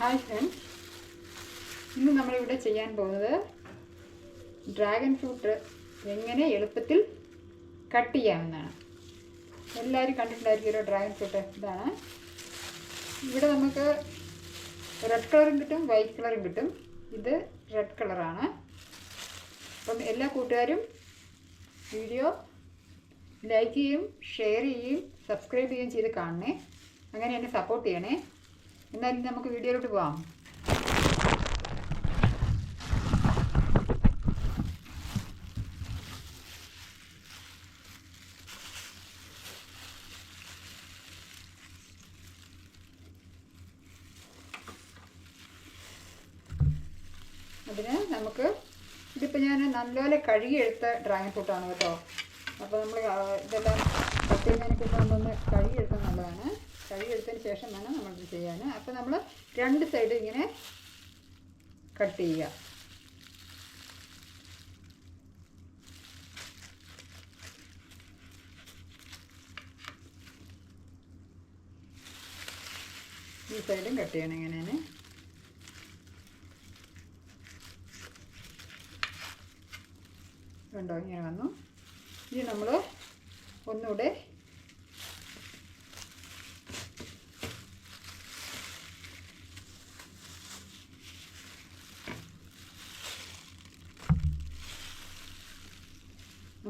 Hi friends ഇന്ന് നമ്മളിവിടെ ചെയ്യാൻ പോകുന്നത് ഡ്രാഗൺ ഫ്രൂട്ട് എങ്ങനെ എളുപ്പത്തിൽ കട്ട് ചെയ്യാമെന്നാണ് എല്ലാവരും കണ്ടിട്ടുണ്ടായിരിക്കുമല്ലോ ഡ്രാഗൺ ഫ്രൂട്ട് ഇതാണ്. ഇവിടെ നമുക്ക് റെഡ് കളറും കിട്ടും വൈറ്റ് കളറും കിട്ടും. ഇത് റെഡ് കളറാണ് അപ്പം എല്ലാ കൂട്ടുകാരും വീഡിയോ ലൈക്ക് ചെയ്യും ഷെയർ ചെയ്യും സബ്സ്ക്രൈബ് ചെയ്യുകയും ചെയ്ത് കാണണേ. അങ്ങനെ എന്നെ സപ്പോർട്ട് ചെയ്യണേ. എന്നാലും നമുക്ക് വീഡിയോയിലോട്ട് പോവാം. അതിന് നമുക്ക് ഇതിപ്പോൾ ഞാൻ നല്ലപോലെ കഴുകിയെടുത്ത ഡ്രാഗൺ ഫ്രൂട്ടാണ് കേട്ടോ. അപ്പോൾ നമ്മൾ ഇതെല്ലാം കട്ട് ചെയ്യുന്നതിനൊക്കെ നമ്മളൊന്ന് കഴുകിയെടുത്താൽ നല്ലതാണ്. കഴുകിയെടുത്തതിന് ശേഷം വേണം ഇത് ചെയ്യാൻ. അപ്പോൾ നമ്മൾ രണ്ട് സൈഡ് ഇങ്ങനെ കട്ട് ചെയ്യുക. ഈ സൈഡും കട്ട് ചെയ്യണം ഇങ്ങനെയാണ് കണ്ടോ ഇങ്ങനെ വന്നു. ഇനി നമ്മൾ ഒന്നുകൂടെ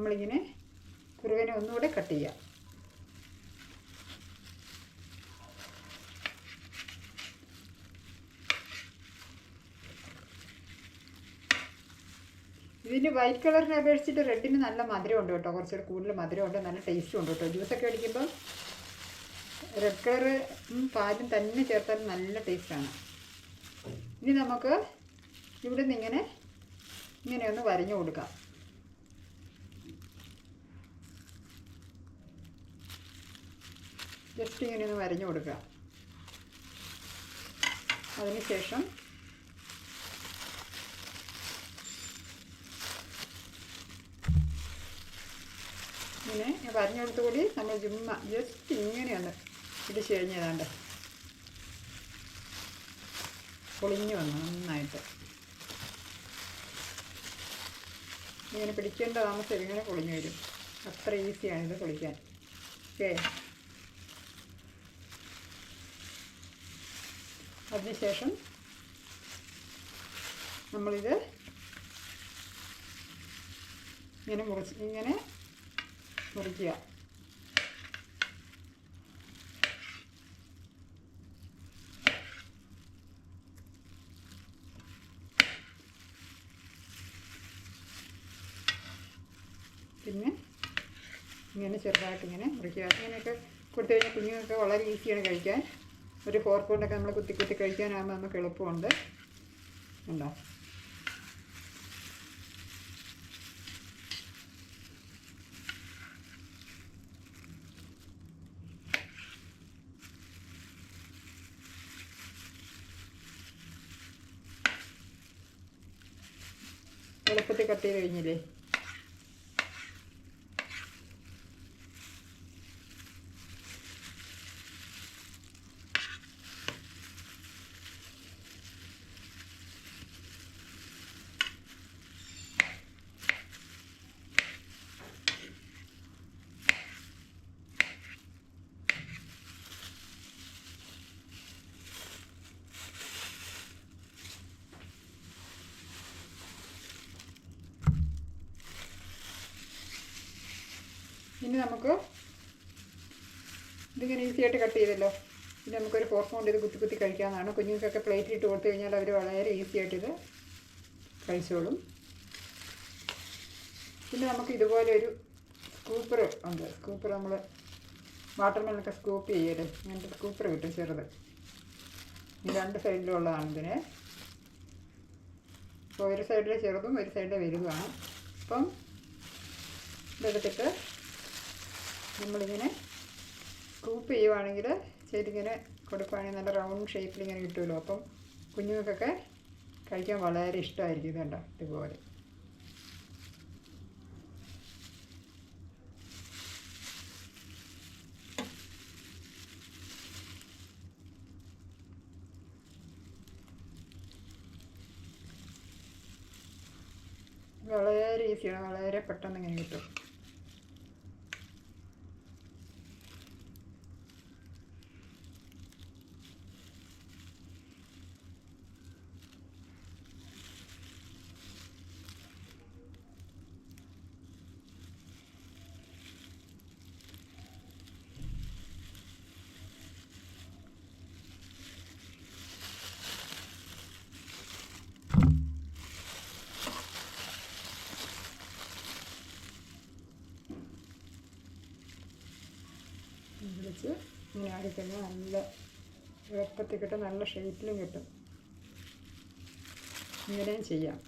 നമ്മളിങ്ങനെ കുറുവനെ ഒന്നുകൂടെ കട്ട് ചെയ്യാം. ഇതിന് വൈറ്റ് കളറിനെ അപേക്ഷിച്ചിട്ട് റെഡിന് നല്ല മധുരം ഉണ്ട് കേട്ടോ. കുറച്ചുകൂടെ കൂടുതൽ മധുരം ഉണ്ട് നല്ല ടേസ്റ്റും ഉണ്ട് കേട്ടോ. ജ്യൂസൊക്കെ അടിക്കുമ്പോൾ റെഡ് കളർ പാലും തന്നെ ചേർത്താൽ നല്ല ടേസ്റ്റാണ് ഇനി നമുക്ക് ഇവിടെ നിന്ന് ഇങ്ങനെ ഇങ്ങനെയൊന്ന് വരഞ്ഞു കൊടുക്കാം. ജസ്റ്റ് ഇങ്ങനെ ഒന്ന് വരഞ്ഞു കൊടുക്കുക. അതിനുശേഷം ഇങ്ങനെ വരഞ്ഞു കൊടുത്ത കൂടി നമ്മൾ ചുമ്മാ ജസ്റ്റ് ഇത് ഇടിച്ച് കഴിഞ്ഞതാണ്ട് പൊളിഞ്ഞു വന്നു നന്നായിട്ട്. ഇങ്ങനെ പിടിക്കേണ്ട താമസം ഇങ്ങനെ പൊളിഞ്ഞു വരും. അത്ര ഈസിയാണ് ഇത് പൊളിക്കാൻ. ഓക്കേ അതിനുശേഷം നമ്മളിത് ഇങ്ങനെ മുറിച്ച് ഇങ്ങനെ മുറിക്കുക. പിന്നെ ഇങ്ങനെ ചെറുതായിട്ട് ഇങ്ങനെ മുറിക്കുക. ഇങ്ങനെയൊക്കെ കൊടുത്തു കഴിഞ്ഞാൽ കുഞ്ഞുങ്ങൾക്ക് വളരെ ഈസിയാണ് കഴിക്കാൻ. ഒരു ഫോർക്ക് നമ്മൾ കുത്തി കുത്തി കഴിക്കാനാകുമ്പോൾ നമുക്ക് എളുപ്പമുണ്ട്. ഉണ്ടോ? എളുപ്പത്തിൽ കട്ട് ചെയ്ത് കഴിഞ്ഞില്ലേ? ഇനി നമുക്ക് ഇതിങ്ങനെ ഈസി ആയിട്ട് കട്ട് ചെയ്തല്ലോ. ഇനി നമുക്കൊരു ഫോർക്ക് കൊണ്ട് ഇത് കുത്തി കുത്തി കഴിക്കാവുന്നതാണ്. കുഞ്ഞുങ്ങൾക്കൊക്കെ പ്ലേറ്റിൽ ഇട്ട് കൊടുത്തു കഴിഞ്ഞാൽ അവർ വളരെ ഈസി ആയിട്ട് ഇത് കഴിച്ചോളും. പിന്നെ നമുക്ക് ഇതുപോലെ ഒരു സ്കൂപ്പർ ഉണ്ട്. സ്കൂപ്പർ നമ്മൾ വാട്ടർ മെല്ലൊക്കെ സ്കൂപ്പ് ചെയ്യരുത് അങ്ങനത്തെ സ്കൂപ്പർ കിട്ടും ചെറുത്. രണ്ട് സൈഡിലുള്ളതാണ് ഇതിന്. അപ്പോൾ ഒരു സൈഡിൽ ചെറുതും ഒരു സൈഡിൽ വലുതുമാണ്. അപ്പം ഇതെടുത്തിട്ട് നമ്മളിങ്ങനെ സ്കൂപ്പ് ചെയ്യുവാണെങ്കിൽ ശരിക്കിങ്ങനെ കൊടുക്കുവാണെങ്കിൽ നല്ല റൗണ്ട് ഷേപ്പിൽ ഇങ്ങനെ കിട്ടുമല്ലോ അപ്പം കുഞ്ഞുങ്ങൾക്കൊക്കെ കഴിക്കാൻ വളരെ ഇഷ്ടമായിരിക്കും ഇതുണ്ടോ ഇതുപോലെ. വളരെ ഈസിയാണ് വളരെ പെട്ടെന്ന് ഇങ്ങനെ കിട്ടും. ഇങ്ങനെ ആടിക്കഴിഞ്ഞാൽ നല്ല എളുപ്പത്തിൽ കിട്ടും നല്ല ഷേപ്പിലും കിട്ടും. ഇങ്ങനെയും ചെയ്യാം.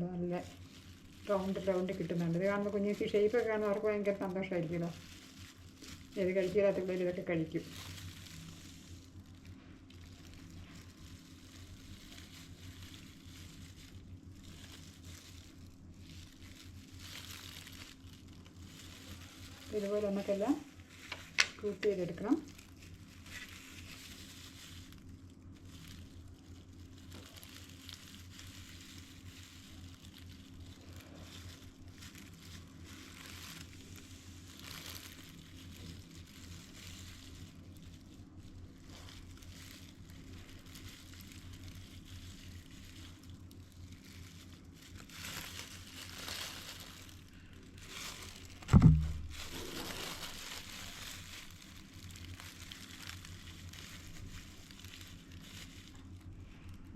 നല്ല റൗണ്ട് റൗണ്ട് കിട്ടുന്നുണ്ട്. ഇത് കാണുമ്പോൾ കുഞ്ഞുങ്ങൾക്ക് ഷേപ്പൊക്കെ കാണുമ്പോൾ അവർക്ക് ഭയങ്കര സന്തോഷമായിരിക്കുമല്ലോ ഇത് കഴിക്കാത്ത പിള്ളേർ ഇതൊക്കെ കഴിക്കും. ഇതുപോലെ നമുക്കെല്ലാം കൂട്ടി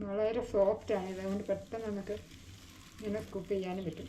വളരെ സോഫ്റ്റാണ് അതുകൊണ്ട് പെട്ടെന്ന് നമുക്ക് ഇങ്ങനെ സ്കൂപ്പ് ചെയ്യാനും പറ്റും.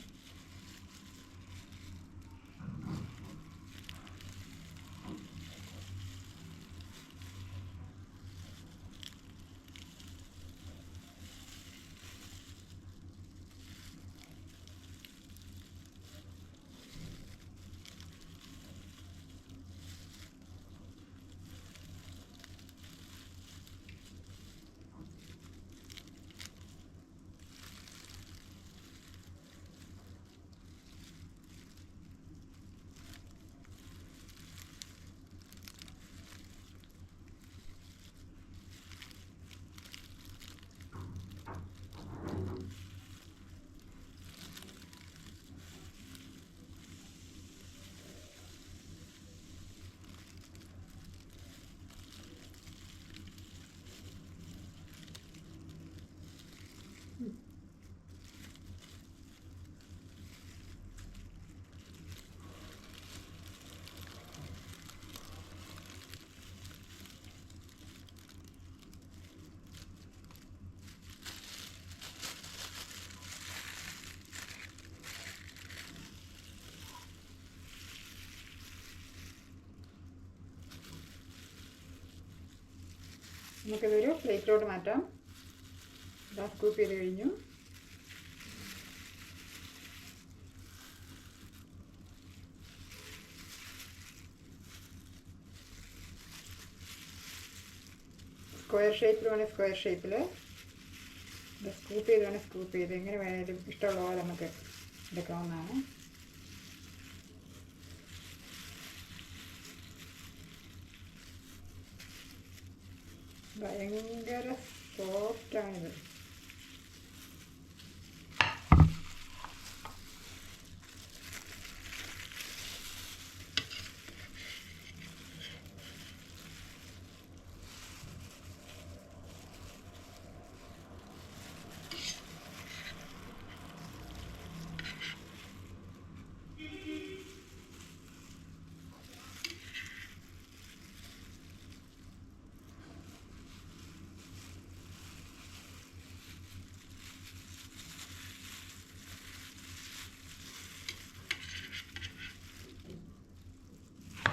നമുക്കിതൊരു പ്ലേറ്റിലോട്ട് മാറ്റാം. ഇതാ സ്കൂപ്പ് ചെയ്ത് കഴിഞ്ഞു. സ്ക്വയർ ഷേപ്പിൽ വേണേൽ സ്ക്വയർ ഷേപ്പിൽ സ്കൂപ്പ് ചെയ്ത് വേണേൽ സ്കൂപ്പ് ചെയ്ത്. എങ്ങനെ വേണേലും ഇഷ്ടമുള്ള പോലെ നമുക്ക് എടുക്കാവുന്നതാണ്. ഭയങ്കര സോഫ്റ്റാണിത്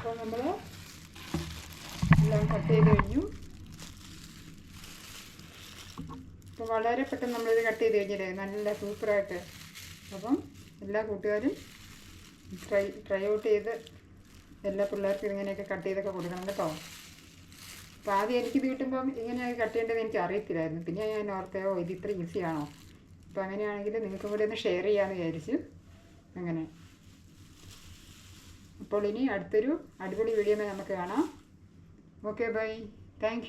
അപ്പോൾ നമ്മൾ എല്ലാം കട്ട് ചെയ്ത് കഴിഞ്ഞു. അപ്പോൾ വളരെ പെട്ടെന്ന് നമ്മളിത് കട്ട് ചെയ്ത് കഴിഞ്ഞില്ലേ? നല്ല സൂപ്പറായിട്ട് അപ്പം എല്ലാ കൂട്ടുകാരും ട്രൈ ട്രൈ ഔട്ട് ചെയ്ത് എല്ലാ പിള്ളേർക്കും ഇങ്ങനെയൊക്കെ കട്ട് ചെയ്തൊക്കെ കൊടുക്കണം കേട്ടോ. അപ്പോൾ ആദ്യം എനിക്കിത് കിട്ടുമ്പം ഇങ്ങനെയൊക്കെ കട്ട് ചെയ്യേണ്ടത് എനിക്ക് അറിയത്തില്ലായിരുന്നു. പിന്നെ ഞാൻ ഓർത്തയോ ഇത് ഇത്ര ഈസിയാണോ അപ്പോൾ അങ്ങനെയാണെങ്കിൽ നിങ്ങൾക്കും കൂടി ഒന്ന് ഷെയർ ചെയ്യാമെന്ന് വിചാരിച്ചു അങ്ങനെ. അപ്പോൾ ഇനി അടുത്തൊരു അടിപൊളി വീഡിയോ നമുക്ക് കാണാം. Okay bye thank